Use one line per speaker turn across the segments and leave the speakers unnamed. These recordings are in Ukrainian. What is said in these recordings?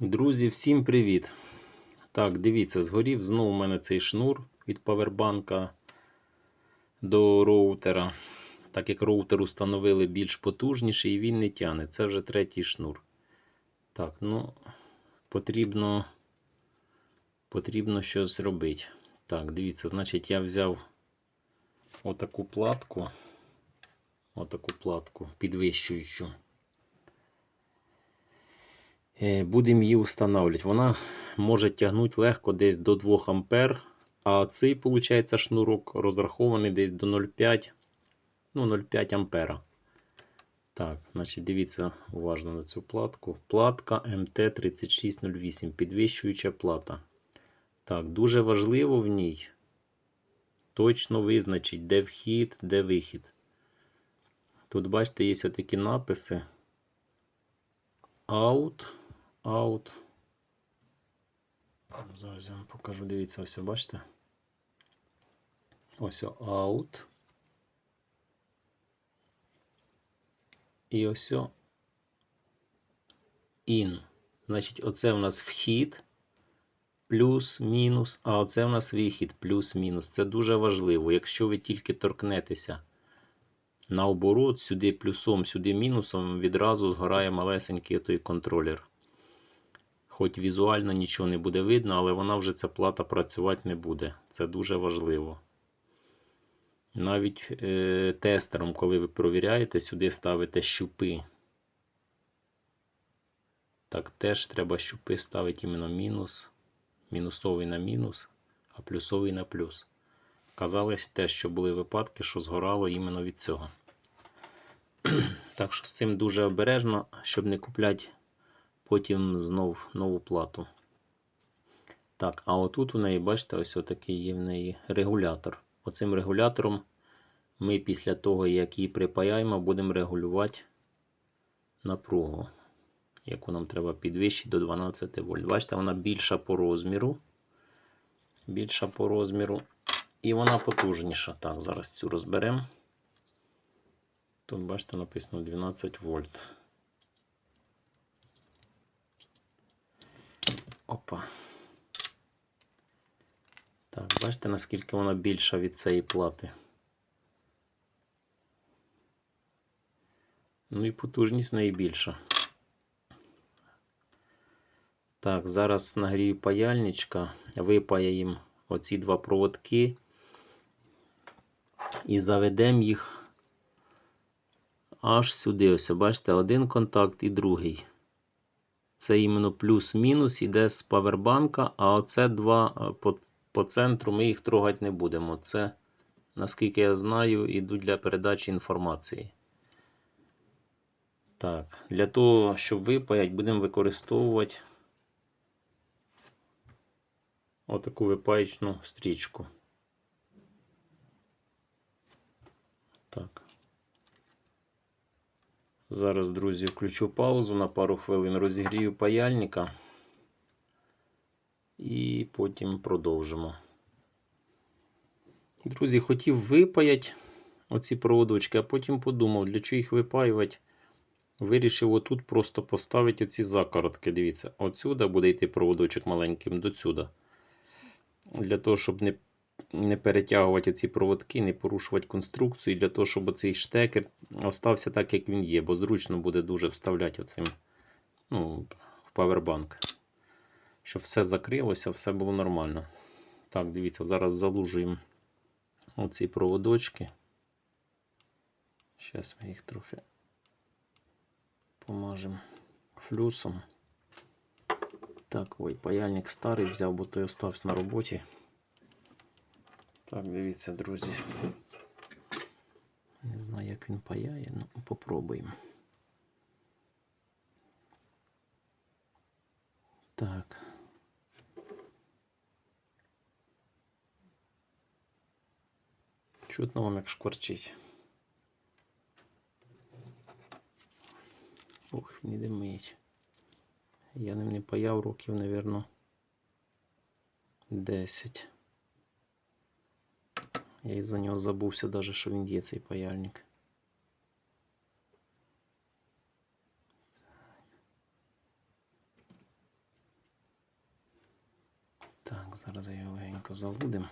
Друзі, всім привіт! Так, дивіться, згорів знову у мене цей шнур від павербанка до роутера. Так як роутер установили більш потужніший і він не тяне. Це вже третій шнур. Так, ну, потрібно, потрібно щось зробити. Так, дивіться, значить, я взяв отаку платку. Отаку платку підвищуючу. Е, Будемо її встановлювати. Вона може тягнути легко десь до 2 ампер, а цей, виходить, шнурок розрахований десь до 0,5 ну, 0,5 ампера. Так, значить, дивіться уважно на цю платку. Платка МТ3608, підвищуюча плата. Так, дуже важливо в ній точно визначити, де вхід, де вихід. Тут, бачите, є такі написи. Out, out. Зараз я вам покажу. Дивіться, ось, бачите? Ось out. І ось in. Значить, оце у нас вхід плюс-мінус, а оце у нас вихід плюс-мінус. Це дуже важливо. Якщо ви тільки торкнетеся наоборот, сюди плюсом, сюди мінусом, відразу згорає малесенький той контролер. Хоч візуально нічого не буде видно, але вона вже ця плата працювати не буде. Це дуже важливо. Навіть е, тестером, коли ви провіряєте, сюди ставите щупи. Так теж треба щупи ставити іменно мінус. Мінусовий на мінус, а плюсовий на плюс. Казалось те, що були випадки, що згорало іменно від цього. так що з цим дуже обережно, щоб не купляти потім знов нову плату. Так, а отут у неї, бачите, ось отакий є в неї регулятор. Оцим регулятором ми після того, як її припаяємо, будемо регулювати напругу, яку нам треба підвищити до 12 вольт. Бачите, вона більша по розміру. Більша по розміру. І вона потужніша. Так, зараз цю розберемо. Тут, бачите, написано 12 вольт. Опа. Так, бачите, наскільки вона більша від цієї плати. Ну і потужність в неї більша. Так, зараз нагрію паяльничка, випаяємо оці два проводки і заведемо їх аж сюди. Ось, бачите, один контакт і другий. Це іменно плюс-мінус іде з павербанка, а оце два по, по центру ми їх трогати не будемо. Це, наскільки я знаю, йдуть для передачі інформації. Так, для того, щоб випаяти, будемо використовувати отаку випаєчну стрічку. Так. Зараз, друзі, включу паузу на пару хвилин, розігрію паяльника і потім продовжимо. Друзі, хотів випаяти оці проводочки, а потім подумав, для чого їх випаювати. Вирішив отут просто поставити оці закоротки. Дивіться, отсюди буде йти проводочок маленьким до сюди. Для того, щоб не не перетягувати ці проводки, не порушувати конструкцію, для того, щоб цей штекер остався так, як він є, бо зручно буде дуже вставляти оцим ну, в павербанк. Щоб все закрилося, все було нормально. Так, дивіться, зараз залужуємо оці проводочки. Зараз ми їх трохи помажемо флюсом. Так, ой, паяльник старий взяв, бо той остався на роботі. Так, дивіться, друзі. Не знаю, як він паяє, ну попробуємо. Так. Чутно вам як шкварчить. Ох, не димить. Я ним не паяв років, мабуть, 10. Я із за нього забувся, даже що він є цей паяльник. Так, зараз я його легенько залудимо.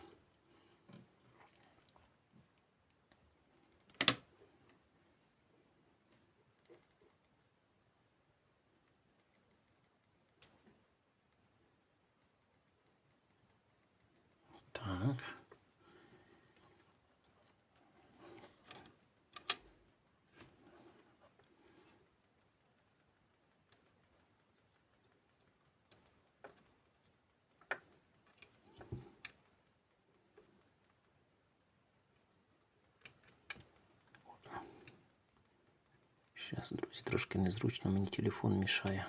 Зараз, друзі, трошки незручно, мені телефон мішає.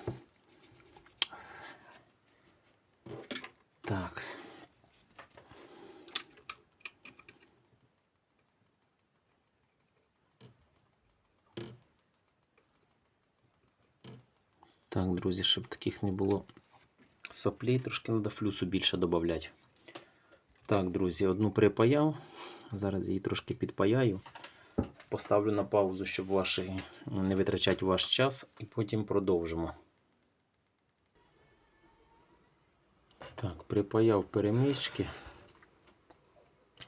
Так. Так, друзі, щоб таких не було соплей, трошки треба флюсу більше додати. Так, друзі, одну припаяв. Зараз її трошки підпаяю. Поставлю на паузу, щоб ваші, не витрачати ваш час, і потім продовжимо. Так, припаяв перемички.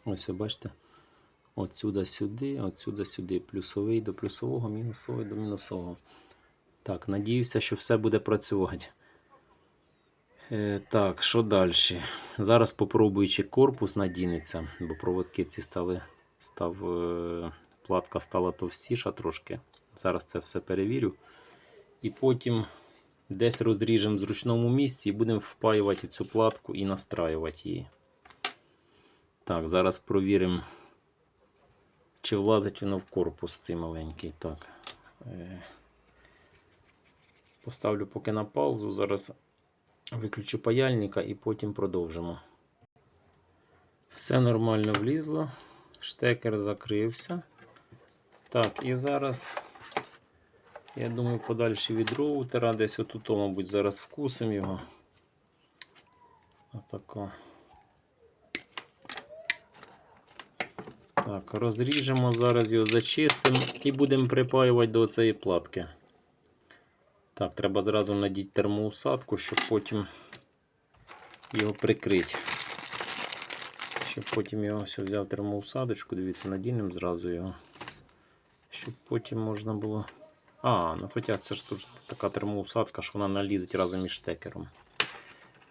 Ось, бачите. Отсюда сюди, отсюда сюди. Плюсовий до плюсового, мінусовий до мінусового. Так, надіюся, що все буде працювати. Е, так, що далі? Зараз попробую, чи корпус надінеться, бо проводки ці стали, став, е, платка стала товстіша трошки. Зараз це все перевірю. І потім десь розріжемо в зручному місці і будемо впаювати цю платку і настраювати її. Так, зараз провіримо, чи влазить воно в корпус цей маленький. Так. Е, Поставлю поки на паузу. Зараз виключу паяльника і потім продовжимо. Все нормально влізло. Штекер закрився. Так, і зараз, я думаю, подальше від роутера. Десь отут, мабуть, зараз вкусимо його. Отако. Так, розріжемо, зараз його зачистимо і будемо припаювати до цієї платки. Так, треба зразу надіти термоусадку, щоб потім його прикрити. Щоб потім його все взяв термоусадочку, дивіться, надінемо зразу його. Щоб потім можна було. А, ну хоча це ж тут така термоусадка, що вона налізить разом із штекером.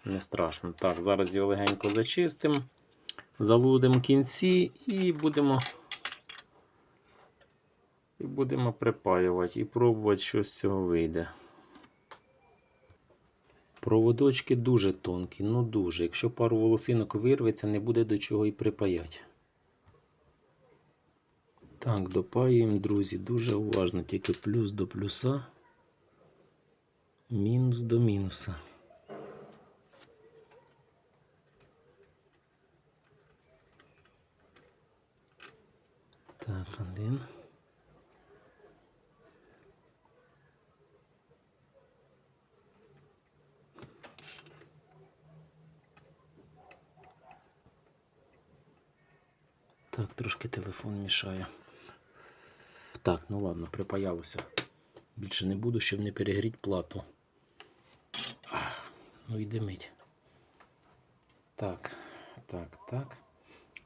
Не страшно. Так, зараз його легенько зачистимо, залудимо кінці і будемо. І будемо припаювати і пробувати, що з цього вийде. Проводочки дуже тонкі, ну дуже. Якщо пару волосинок вирветься, не буде до чого і припаяти. Так, допаюємо, друзі, дуже уважно, тільки плюс до плюса, мінус до мінуса. Так, один. Так, трошки телефон мішає. Так, ну ладно, припаялося. Більше не буду, щоб не перегріти плату. Ну і димить. Так, так, так.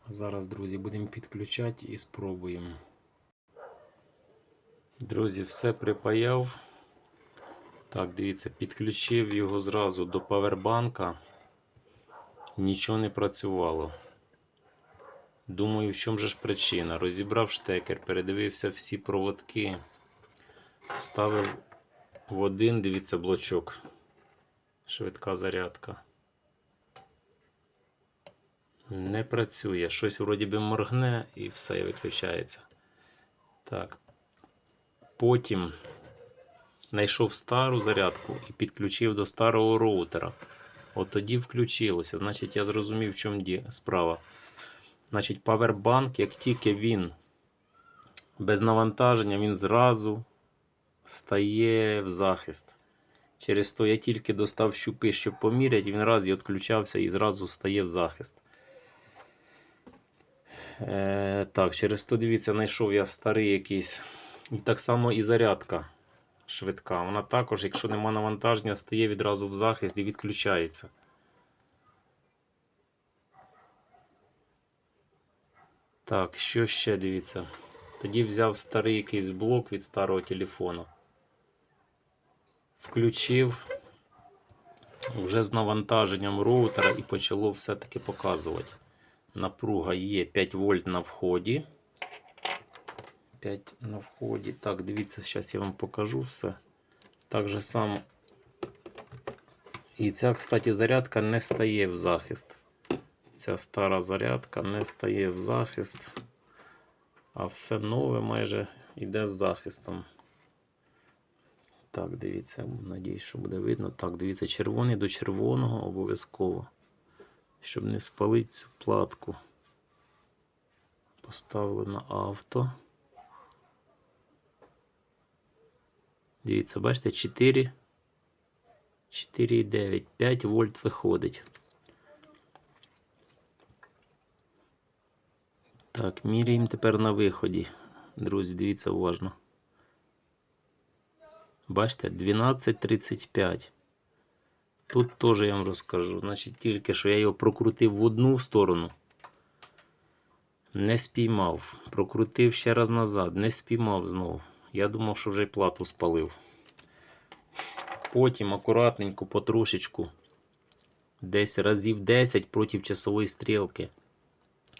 Зараз, друзі, будемо підключати і спробуємо. Друзі, все припаяв. Так, дивіться, підключив його зразу до павербанка. Нічого не працювало. Думаю, в чому же ж причина? Розібрав штекер, передивився всі проводки, вставив в один, дивіться, блочок. Швидка зарядка. Не працює. Щось вроді би моргне і все виключається. Так. Потім знайшов стару зарядку і підключив до старого роутера. От тоді включилося. Значить, я зрозумів, в чому справа. Значить, павербанк, як тільки він без навантаження, він зразу стає в захист. Через то я тільки достав щупи, щоб поміряти, він раз і відключався і зразу стає в захист. Е, так, через то дивіться, знайшов я старий якийсь. І так само і зарядка швидка. Вона також, якщо нема навантаження, стає відразу в захист і відключається. Так, що ще дивіться? Тоді взяв старий якийсь блок від старого телефону. Включив вже з навантаженням роутера і почало все-таки показувати. Напруга є 5 вольт на вході. 5 на вході. Так, дивіться, зараз я вам покажу все. Так же само. І ця, кстати, зарядка не стає в захист. Ця стара зарядка не стає в захист. А все нове майже йде з захистом. Так, дивіться, надіюсь, що буде видно. Так, дивіться, червоний до червоного обов'язково. Щоб не спалити цю платку. Поставили на авто. Дивіться, бачите, 4. 4,9. 5 вольт виходить. Так, міряємо тепер на виході. Друзі, дивіться уважно. Бачите, 12.35. Тут теж я вам розкажу. Значить, тільки що я його прокрутив в одну сторону. Не спіймав. Прокрутив ще раз назад, не спіймав знову. Я думав, що вже плату спалив. Потім акуратненько, потрошечку, десь разів 10 проти часової стрілки.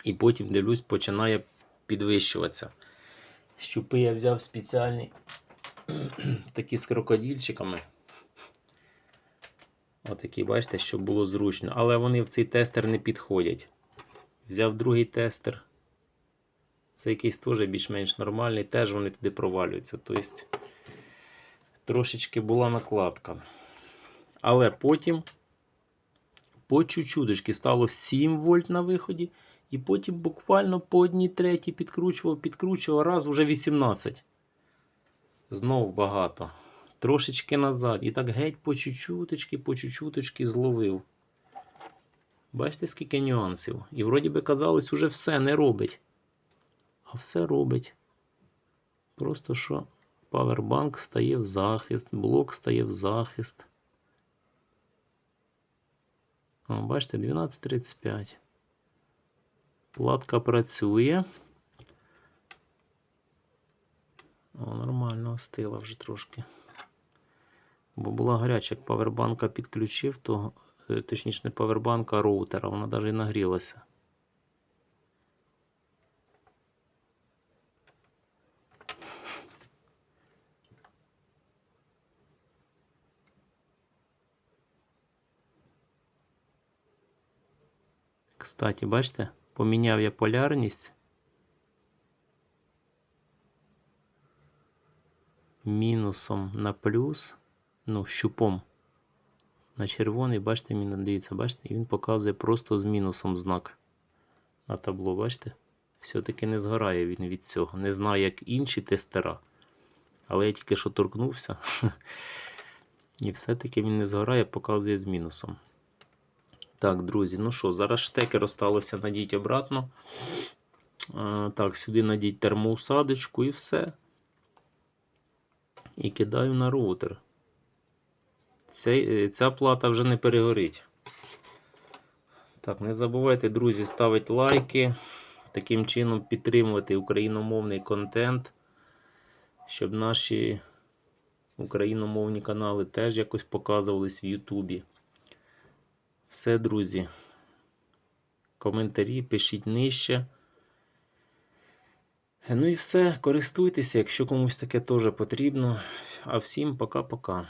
І потім дивлюсь, починає підвищуватися. Щупи я взяв спеціальні такі з крокодильчиками. Отакі, бачите, щоб було зручно. Але вони в цей тестер не підходять. Взяв другий тестер. Це якийсь теж більш-менш нормальний, теж вони туди провалюються. Тобто трошечки була накладка. Але потім по чуть-чуточки стало 7 вольт на виході. І потім буквально по одній треті підкручував, підкручував, раз вже 18. Знов багато. Трошечки назад. І так геть по чуть-чуточки, по чуть-чуточки зловив. Бачите, скільки нюансів. І вроді би казалось, уже все не робить. А все робить. Просто що павербанк стає в захист, блок стає в захист. О, бачите, 12.35. Платка працює. О, нормально остила вже трошки. Бо була гаряча, як павербанка підключив, то е, точніше не павербанка, а роутера, вона навіть і нагрілася. Кстати, бачите, поміняв я полярність. Мінусом на плюс, ну, щупом на червоний, бачите, дивіться, бачите, він показує просто з мінусом знак на табло, бачите? Все-таки не згорає він від цього. Не знаю, як інші тестера. Але я тільки що торкнувся. І все-таки він не згорає, показує з мінусом. Так, друзі, ну що, зараз штекер осталося надіть обратно. А, так, сюди надіть термоусадочку і все. І кидаю на роутер. Ця, ця плата вже не перегорить. Так, не забувайте, друзі, ставити лайки. Таким чином підтримувати україномовний контент, щоб наші україномовні канали теж якось показувались в Ютубі. Все, друзі. Коментарі пишіть нижче. Ну і все, користуйтеся, якщо комусь таке теж потрібно. А всім пока-пока.